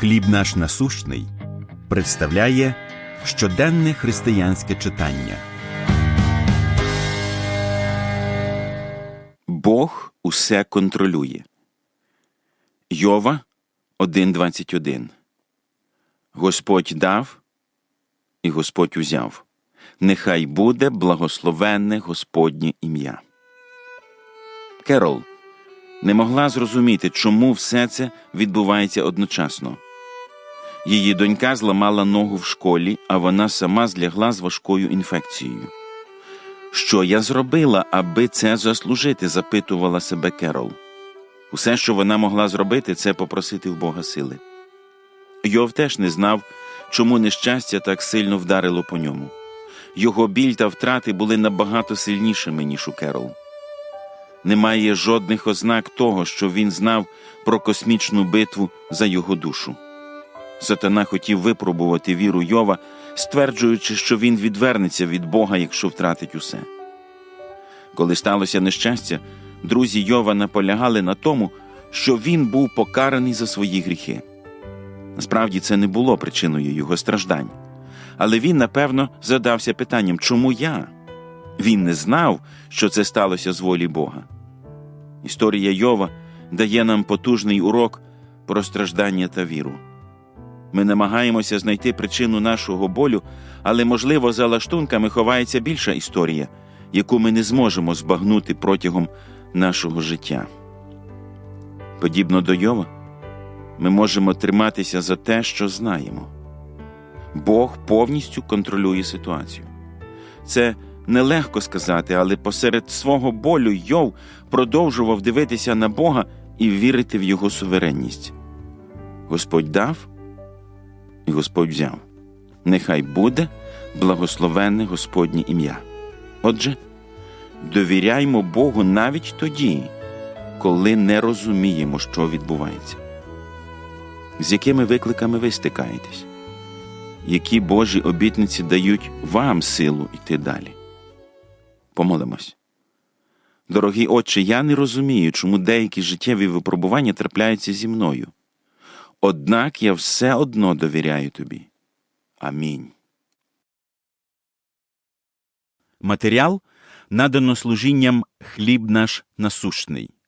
Хліб наш насущний представляє щоденне християнське читання. Бог усе контролює. Йова 1.21 Господь дав, і Господь узяв. Нехай буде благословенне Господнє ім'я. Керол не могла зрозуміти, чому все це відбувається одночасно. Її донька зламала ногу в школі, а вона сама злягла з важкою інфекцією. Що я зробила, аби це заслужити? запитувала себе Керол. Усе, що вона могла зробити, це попросити в Бога сили. Йов теж не знав, чому нещастя так сильно вдарило по ньому. Його біль та втрати були набагато сильнішими, ніж у Керол. Немає жодних ознак того, що він знав про космічну битву за його душу. Сатана хотів випробувати віру Йова, стверджуючи, що він відвернеться від Бога, якщо втратить усе. Коли сталося нещастя, друзі Йова наполягали на тому, що він був покараний за свої гріхи. Насправді це не було причиною його страждань. Але він, напевно, задався питанням, чому я? Він не знав, що це сталося з волі Бога. Історія Йова дає нам потужний урок про страждання та віру. Ми намагаємося знайти причину нашого болю, але, можливо, за лаштунками ховається більша історія, яку ми не зможемо збагнути протягом нашого життя. Подібно до Йова, ми можемо триматися за те, що знаємо. Бог повністю контролює ситуацію. Це нелегко сказати, але посеред свого болю Йов продовжував дивитися на Бога і вірити в Його суверенність. Господь дав, і Господь взяв. Нехай буде благословенне Господнє ім'я. Отже, довіряймо Богу навіть тоді, коли не розуміємо, що відбувається. З якими викликами ви стикаєтесь? Які Божі обітниці дають вам силу йти далі? Помолимось. Дорогий Отче, я не розумію, чому деякі життєві випробування трапляються зі мною. Однак я все одно довіряю тобі. Амінь. Матеріал надано служінням Хліб наш насущний